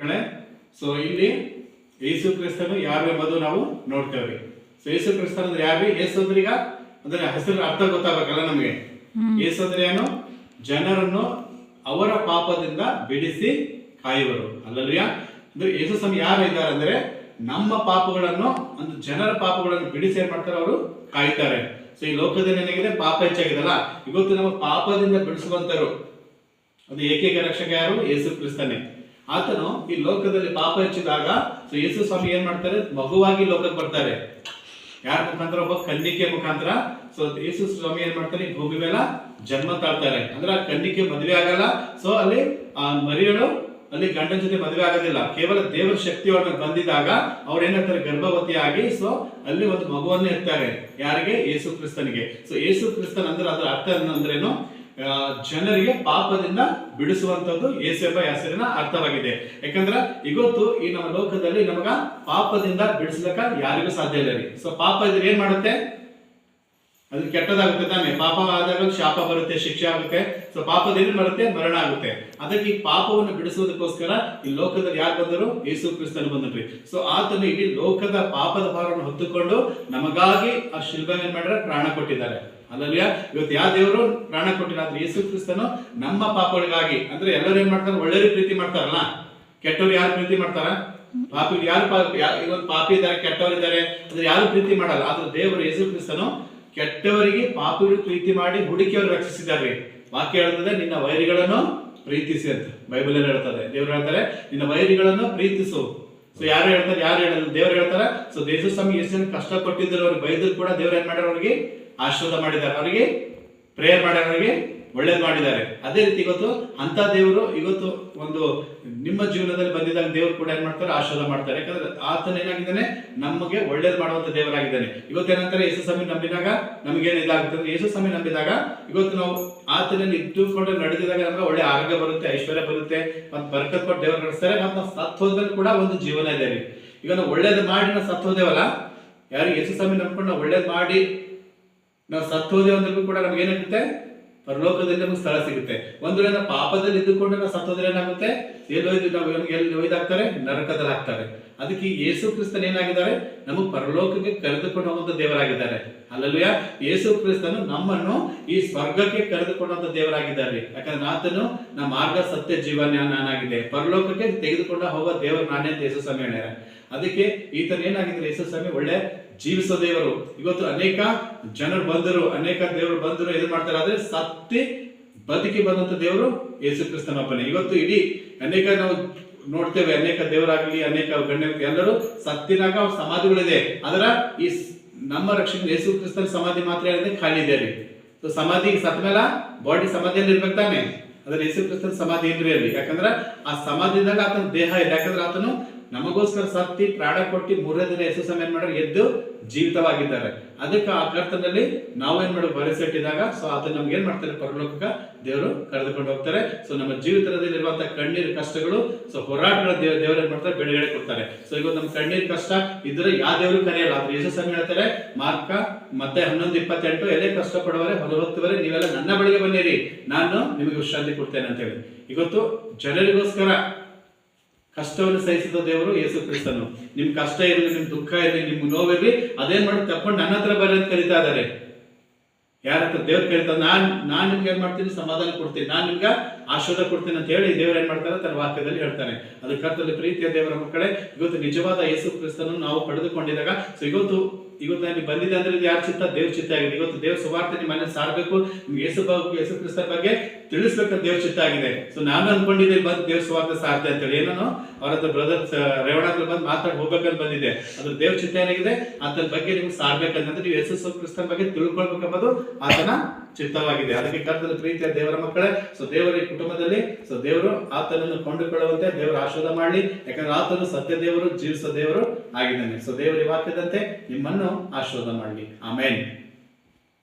ಕಣೆ? ಸೊ ಇಲ್ಲಿ ಯೇಸು ಕ್ರಿಸ್ತನು ಯಾರು ಎಂಬುದು ನಾವು ನೋಡ್ತೇವೆ. ಸೊ ಯೇಸು ಕ್ರಿಸ್ತನ್ ಅಂದ್ರೆ ಯಾರು? ಯೇಸು ಅಂದ್ರೆ ಈಗ ಅಂದ್ರೆ ಹೆಸರು ಅರ್ಥ ಗೊತ್ತಾಗಬೇಕಲ್ಲ ನಮಗೆ? ಯೇಸು ಅಂದ್ರೆ ಏನು? ಜನರನ್ನು ಅವರ ಪಾಪದಿಂದ ಬಿಡಿಸಿ ಕಾಯುವರು. ಅಲ್ಲಲ್ವಿಯ ಅಂದ್ರೆ ಯೇಸು ಸ್ವಾಮಿ ಯಾರು ಇದ್ದಾರೆ ಅಂದ್ರೆ ನಮ್ಮ ಪಾಪಗಳನ್ನು ಅಂದ್ರೆ ಜನರ ಪಾಪಗಳನ್ನು ಬಿಡಿಸಿ ಏನ್ ಮಾಡ್ತಾರೆ ಅವರು? ಕಾಯ್ತಾರೆ ಸೊ ಈ ಲೋಕದಲ್ಲಿ ಏನಾಗಿದೆ? ಪಾಪ ಹೆಚ್ಚಾಗಿದಲ್ಲ ಇವತ್ತು ನಮ್ಮ ಪಾಪದಿಂದ ಬಿಡಿಸುವಂತರು. ಅದು ಏಕೈಕ ರಕ್ಷಕ ಯಾರು? ಯೇಸು ಕ್ರಿಸ್ತನೇ. ಆತನು ಈ ಲೋಕದಲ್ಲಿ ಪಾಪ ಹೆಚ್ಚಿದಾಗ ಸೊ ಯೇಸು ಸ್ವಾಮಿ ಏನ್ ಮಾಡ್ತಾರೆ? ಮಗುವಾಗಿ ಲೋಕಕ್ಕೆ ಬರ್ತಾರೆ. ಯಾರ ಮುಖಾಂತರ? ಒಬ್ಬ ಕನ್ನಿಕೆ ಮುಖಾಂತರ. ಸೊ ಯೇಸು ಸ್ವಾಮಿ ಏನ್ ಮಾಡ್ತಾರೆ? ಭೂಮಿ ಮೇಲೆ ಜನ್ಮ ತಾಳ್ತಾರೆ. ಅಂದ್ರೆ ಆ ಕನ್ನಿಕೆ ಮದುವೆ ಆಗಲ್ಲ. ಸೊ ಅಲ್ಲಿ, ಆ ಮರಿಯಳು ಅಲ್ಲಿ ಗಂಡನ ಜೊತೆ ಮದುವೆ ಆಗೋದಿಲ್ಲ. ಕೇವಲ ದೇವರ ಶಕ್ತಿ ಒಳಗೆ ಬಂದಿದಾಗ ಅವ್ರು ಏನಾಗ್ತಾರೆ ಗರ್ಭವತಿಯಾಗಿ ಸೊ ಅಲ್ಲಿ ಒಂದು ಮಗುವನ್ನೇ ಇರ್ತಾರೆ ಯಾರಿಗೆ? ಯೇಸು ಕ್ರಿಸ್ತನಿಗೆ. ಸೊ ಯೇಸು ಕ್ರಿಸ್ತನ್ ಅಂದ್ರೆ ಅದರ ಅರ್ಥ ಅಂದ್ರೇನು ಜನರಿಗೆ ಪಾಪದಿಂದ ಬಿಡಿಸುವಂತದ್ದು ಏಸೆಬ ಹೆಸರಿನ ಅರ್ಥವಾಗಿದೆ. ಯಾಕಂದ್ರೆ ಇವತ್ತು ಈ ನಮ್ಮ ಲೋಕದಲ್ಲಿ ನಮಗ ಪಾಪದಿಂದ ಬಿಡಿಸ್ಲಕ್ಕ ಯಾರಿಗೂ ಸಾಧ್ಯ ಇಲ್ಲ ರೀ. ಸೊ ಪಾಪ ಇದ್ರೆ ಏನ್ ಮಾಡುತ್ತೆ? ಅದು ಕೆಟ್ಟದಾಗುತ್ತೆ ತಾನೆ. ಪಾಪ ಆದಾಗ ಶಾಪ ಬರುತ್ತೆ, ಶಿಕ್ಷೆ ಆಗುತ್ತೆ. ಸೊ ಪಾಪದಲ್ಲಿ ಬರುತ್ತೆ ಮರಣ ಆಗುತ್ತೆ. ಅದಕ್ಕೆ ಈ ಪಾಪವನ್ನು ಬಿಡಿಸುವುದಕ್ಕೋಸ್ಕರ ಈ ಲೋಕದಲ್ಲಿ ಯಾರು ಬಂದರು? ಯೇಸು ಕ್ರಿಸ್ತನು ಬಂದ್ರಿ ಸೊ ಆತನು ಇಡೀ ಲೋಕದ ಪಾಪದ ಭಾರವನ್ನು ಹೊತ್ತುಕೊಂಡು ನಮಗಾಗಿ ಆ ಶಿಲ್ಬ ಏನ್ ಮಾಡ್ರೆ ಪ್ರಾಣ ಕೊಟ್ಟಿದ್ದಾರೆ. ಅಲ್ಲಲ್ಯ? ಇವತ್ತು ಯಾವ ದೇವರು? ಪ್ರಾಣ ಕೊಟ್ಟಿಲ್ಲ ಯೇಸು ಕ್ರಿಸ್ತನು ನಮ್ಮ ಪಾಪಗಳಿಗಾಗಿ. ಅಂದ್ರೆ ಎಲ್ಲರೂ ಏನ್ ಮಾಡ್ತಾರೆ? ಒಳ್ಳೆಯ ಪ್ರೀತಿ ಮಾಡ್ತಾರಲ್ಲ? ಕೆಟ್ಟವ್ರು ಯಾರು ಪ್ರೀತಿ ಮಾಡ್ತಾರ? ಪಾಪಿ ಯಾರು ಇವತ್ತು ಪಾಪಿ ಇದ್ದಾರೆ ಇದ್ದಾರೆ ಅಂದ್ರೆ ಯಾರು ಪ್ರೀತಿ ಮಾಡಲ್ಲ. ಆದ್ರೆ ದೇವರು ಯೇಸು ಕ್ರಿಸ್ತನು ಕೆಟ್ಟವರಿಗೆ ಪಾಪಿಗಳು ಪ್ರೀತಿ ಮಾಡಿ ಹುಡುಕಿಯವರು ರಕ್ಷಿಸಿದ್ದಾರೆ. ವಾಕ್ಯ ಹೇಳ್ತದೆ ನಿನ್ನ ವೈರಿಗಳನ್ನು ಪ್ರೀತಿಸಿ ಅಂತ. ಬೈಬಲ್ ಅಲ್ಲಿ ಹೇಳ್ತದೆ ದೇವ್ರು ಹೇಳ್ತಾರೆ, ನಿನ್ನ ವೈರಿಗಳನ್ನು ಪ್ರೀತಿಸು. ಸೊ ಯಾರು ಹೇಳ್ತಾರೆ? ಯಾರು ಹೇಳಲ್ಲ? ದೇವ್ರು ಹೇಳ್ತಾರೆ ಸೊ ದೇಶ ಸ್ವಾಮಿ ಎಷ್ಟು ಜನ ಕಷ್ಟ ಕೊಟ್ಟಿದ್ರು ಅವ್ರಿಗೆ ಬೈದ್ರು ಕೂಡ ದೇವ್ರು ಏನ್ ಮಾಡ್ಯಾರ ಅವ್ರಿಗೆ? ಆಶೀರ್ವಾದ ಮಾಡಿದ್ದಾರೆ. ಅವರಿಗೆ ಪ್ರೇಯರ್ ಮಾಡೋರಿಗೆ ಒಳ್ಳೇದು ಮಾಡಿದ್ದಾರೆ. ಅದೇ ರೀತಿ ಇವತ್ತು ಅಂತ ದೇವರು ಇವತ್ತು ಒಂದು ನಿಮ್ಮ ಜೀವನದಲ್ಲಿ ಬಂದಿದ್ದಾಗ ದೇವರು ಕೂಡ ಏನ್ ಮಾಡ್ತಾರೆ? ಆಶೀರ್ವಾದ ಮಾಡ್ತಾರೆ. ಯಾಕಂದ್ರೆ ಆತನ ಏನಾಗಿದ್ದಾನೆ? ನಮಗೆ ಒಳ್ಳೇದು ಮಾಡುವಂತ ದೇವರಾಗಿದ್ದಾನೆ. ಇವತ್ತು ಏನಂತಾರೆ? ಯೇಸು ಸ್ವಾಮಿ ನಂಬಿದಾಗ ನಮಗೇನು ಇದಾಗುತ್ತೆ ಅಂದ್ರೆ ಯೇಸು ಸ್ವಾಮಿ ನಂಬಿದಾಗ ಇವತ್ತು ನಾವು ಆತನಲ್ಲಿ ಇಟ್ಟುಕೊಂಡು ನಡೆದಿದಾಗ ನಮ್ಗೆ ಒಳ್ಳೆ ಆರೋಗ್ಯ ಬರುತ್ತೆ, ಐಶ್ವರ್ಯ ಬರುತ್ತೆ, ಮತ್ತೆ ಬರ್ಕತ್ ಕೊಟ್ಟು ದೇವರು ನಡೆಸ್ತಾರೆ. ಮತ್ತೆ ಸತ್ ಕೂಡ ಒಂದು ಜೀವನ ಇದೆ ರೀ. ಈಗ ನಾವು ಒಳ್ಳೇದು ಮಾಡಿ ನಾವು ಸತ್ ಹೋದೇವಲ್ಲ ಯಾರು ಯೇಸು ಸ್ವಾಮಿ ನಂಬಿಕೊಂಡು ಒಳ್ಳೇದು ಮಾಡಿ ನಾವು ಸತ್ತು ಅಂದ್ರೂ ಕೂಡ ನಮ್ಗೆ ಏನಾಗುತ್ತೆ? ಪರಲೋಕದಲ್ಲಿ ನಮ್ಗೆ ಸ್ಥಳ ಸಿಗುತ್ತೆ. ಒಂದು ವೇಳೆ ಪಾಪದಲ್ಲಿ ಇದ್ದುಕೊಂಡು ನಾವು ಸತ್ತೋದ್ರೆ ಏನಾಗುತ್ತೆ? ಎಲ್ಲಿ ಒಯ್ದು ನಾವು ನಮ್ಗೆ ಎಲ್ಲಿ ಒಯ್ದಾಕ್ತಾರೆ ನರಕದಲ್ಲಿ ಹಾಕ್ತಾರೆ ಅದಕ್ಕೆ ಯೇಸು ಕ್ರಿಸ್ತನ್ ಏನಾಗಿದ್ದಾರೆ? ನಮಗೆ ಪರಲೋಕಕ್ಕೆ ಕರೆದುಕೊಂಡು ಹೋಗುವಂತ ದೇವರಾಗಿದ್ದಾರೆ. ಅಲ್ಲಲ್ಲಿಯ ಯೇಸು ಕ್ರಿಸ್ತನು ನಮ್ಮನ್ನು ಈ ಸ್ವರ್ಗಕ್ಕೆ ಕರೆದುಕೊಂಡಂತ ದೇವರಾಗಿದ್ದಾರೆ. ಯಾಕಂದ್ರೆ ಆತನು ನಮ್ಮ ಮಾರ್ಗ, ಸತ್ಯ ಜೀವನ ಪರಲೋಕಕ್ಕೆ ತೆಗೆದುಕೊಂಡು ಹೋಗೋ ದೇವರು ನಾನೇ ಅಂತ ಯೇಸು ಸ್ವಾಮಿ ಹೇಳ್ಯಾರ. ಅದಕ್ಕೆ ಈತನ ಏನಾಗಿದ್ದಾರೆ ಯೇಸು ಸ್ವಾಮಿ ಒಳ್ಳೆ ಜೀವಿಸೋ ದೇವರು. ಇವತ್ತು ಅನೇಕ ಜನರು ಬಂದರು, ಅನೇಕ ದೇವರು ಬಂದರು, ಏನ್ ಮಾಡ್ತಾರೆ? ಆದ್ರೆ ಸತ್ತಿ ಬದುಕಿ ಬಂದಂತ ದೇವರು ಯೇಸು ಕ್ರಿಸ್ತನೊಬ್ಬನೇ ಇವತ್ತು ಇಡೀ ಅನೇಕ ನಾವು ನೋಡ್ತೇವೆ, ಅನೇಕ ದೇವರಾಗ್ಲಿ, ಅನೇಕ ಗಣ್ಯ ಎಲ್ಲರೂ ಸತ್ತಿನಾಗ ಸಮಾಧಿಗಳಿದೆ. ಅದರ ಈ ನಮ್ಮ ರಕ್ಷಣೆ ಯೇಸು ಕ್ರಿಸ್ತನ ಸಮಾಧಿ ಮಾತ್ರ ಏನಂದ್ರೆ ಖಾಲಿ ಇದೆ ರೀ ಸೊ ಸಮಾಧಿ ಸತ್ ಮೇಲೆ ಬಾಡಿ ಸಮಾಧಿಯಲ್ಲಿ ಇರ್ಬೇಕು ತಾನೆ. ಅದ್ರ ಯೇಸು ಕ್ರಿಸ್ತನ ಸಮಾಧಿ ಇಲ್ರಿ ಅಲ್ಲಿ. ಯಾಕಂದ್ರೆ ಆ ಸಮಾಧಿದಾಗ ಆತನ ದೇಹ ಇದೆ. ಯಾಕಂದ್ರೆ ಆತನು ನಮಗೋಸ್ಕರ ಸತ್ತಿ, ಪ್ರಾಣ ಕೊಟ್ಟು ಮೂರನೇ ದಿನ ಯೇಸು ಸ್ವಾಮಿ ಏನ್ ಮಾಡ್ರೆ? ಎದ್ದು ಜೀವಿತವಾಗಿದ್ದಾರೆ. ಅದಕ್ಕೆ ಆ ಕರ್ತನಲ್ಲಿ ನಾವೇನ್ ಮಾಡೋ? ಬರೆಸಿಟ್ಟಿದಾಗ. ಸೊ ಅದನ್ನ ನಮ್ಗೆ ಏನ್ ಮಾಡ್ತಾರೆ? ಪರಲೋಕ ದೇವರು ಕರೆದುಕೊಂಡು ಹೋಗ್ತಾರೆ. ಸೊ ನಮ್ಮ ಜೀವಿತದಲ್ಲಿ ಇರುವಂತಹ ಕಣ್ಣೀರು ಕಷ್ಟಗಳು ಸೊ ಹೋರಾಟಗಳ ದೇವ, ದೇವರು ಏನ್ ಮಾಡ್ತಾರೆ? ಬಿಡುಗಡೆ ಕೊಡ್ತಾರೆ. ಸೊ ಇವತ್ತು ನಮ್ಮ ಕಣ್ಣೀರ್ ಕಷ್ಟ ಇದ್ರೆ ಯಾವ ದೇವರು ಕರೆಯಲ್ಲ. ಆದ್ರೆ ಯೇಸು ಹೇಳ್ತಾರೆ, ಮಾರ್ಕ, ಮತ್ತೆ ಹನ್ನೊಂದು ಇಪ್ಪತ್ತೆಂಟು ಎಲೆ ಕಷ್ಟ ಪಡುವರೆ ಹೊರಹೊತ್ತುವರೆ, ನೀವೆಲ್ಲ ನನ್ನ ಬಳಿಗೆ ಬನ್ನಿರಿ. ನಾನು ನಿಮಗೆ ವಿಶ್ರಾಂತಿ ಕೊಡ್ತೇನೆ ಅಂತ ಹೇಳಿ ಇವತ್ತು ಜನರಿಗೋಸ್ಕರ ಕಷ್ಟವನ್ನು ಸಹಿಸಿದ ದೇವರು ಯೇಸು ಕ್ರಿಸ್ತನು. ನಿಮ್ ಕಷ್ಟ ಇರಲಿ, ನಿಮ್ ದುಃಖ ಇರಲಿ ನಿಮ್ ನೋವಿರ್ಲಿ, ಅದೇನ್ ಮಾಡಿ ತಕೊಂಡು ನನ್ನ ಹತ್ರ ಅಂತ ಕರಿತಾ ಇದ್ದಾರೆ. ಯಾರ ಹತ್ರ ದೇವ್ರು ಕರಿತಾರೆ ನಾನ್ ನಾನ್ ನಿಮ್ಗೆ ಏನ್ ಮಾಡ್ತೀನಿ? ಸಮಾಧಾನ ಕೊಡ್ತೀನಿ. ನಾನ್ ನಿಮ್ಗೆ ಆಶೀರ್ವಾದ ಕೊಡ್ತೀನಿ ಅಂತ ಹೇಳಿ ದೇವ್ರು ಏನ್ ಮಾಡ್ತಾರೆ ತನ್ನ ವಾಕ್ಯದಲ್ಲಿ ಹೇಳ್ತಾನೆ. ಅದಕ್ಕೆ ಕರ್ತದಲ್ಲಿ ಪ್ರೀತಿಯ ದೇವರ ಮಕ್ಕಳೇ, ಇವತ್ತು ನಿಜವಾದ ಯೇಸು ಕ್ರಿಸ್ತನನ್ನು ನಾವು ಪಡೆದುಕೊಂಡಿದಾಗ ಸೊ ಇವತ್ತು ಇವತ್ತು ನನಗೆ ಬಂದಿದೆ ಅಂದ್ರೆ ಇದು ಯಾರು ಚಿತ್ತ? ದೇವ್ರ ಚಿತ್ತ ಆಗಿದೆ. ಇವತ್ತು ದೇವ್ರ ಸುವಾರ್ತೆ ನಿಮ್ಮ ಸಾರಬೇಕು, ನಿಮ್ಗೆ ಯೇಸು ಯೇಸು ಕ್ರಿಸ್ತ ಬಗ್ಗೆ ತಿಳಿಸ್ಬೇಕಂತ ದೇವ್ರ ಚಿತ್ತ ಆಗಿದೆ. ಸೊ ನಾನು ಅನ್ಕೊಂಡಿದ್ದೆ ಬಂದು ದೇವ್ರ ಸುವಾರ್ತೆ ಸಾರ್ತೆ ಅಂತೇಳಿ ಏನೋ ಅವರ ಹತ್ರ ಬ್ರದರ್ ರೇವಣ ಹತ್ರ ಬಂದು ಮಾತಾಡಿ ಹೋಗ್ಬೇಕಂತ ಬಂದಿದ್ದೆ. ಅದು ದೇವ್ರ ಚಿತ್ತ ಏನಾಗಿದೆ? ಅದರ ಬಗ್ಗೆ ನಿಮ್ಗೆ ಸಾರ್ಬೇಕಂತಂದ್ರೆ ನೀವು ಯೇಸು ಕ್ರಿಸ್ತನ ಬಗ್ಗೆ ತಿಳ್ಕೊಳ್ಬೇಕಂಬುದು ಆತನ ಚಿತ್ತವಾಗಿದೆ. ಅದಕ್ಕೆ ಕರ್ತದ ಪ್ರೀತಿಯ ದೇವರ ಮಕ್ಕಳೇ ಸೊ ದೇವರ ಈ ಕುಟುಂಬದಲ್ಲಿ ಸೊ ದೇವರು ಆತನನ್ನು ಕೊಂಡುಕೊಳ್ಳುವಂತೆ ದೇವರ ಆಶೀರ್ವಾದ ಮಾಡಲಿ. ಯಾಕಂದ್ರೆ ಆತನು ಸತ್ಯ ದೇವರು ಜೀವಿಸೋ ದೇವರು ಆಗಿದ್ದಾನೆ. ಸೊ ದೇವರ ವಾಕ್ಯದಂತೆ ನಿಮ್ಮನ್ನು ಆಶೀರ್ವಾದ ಮಾಡಲಿ. ಆಮೇನ್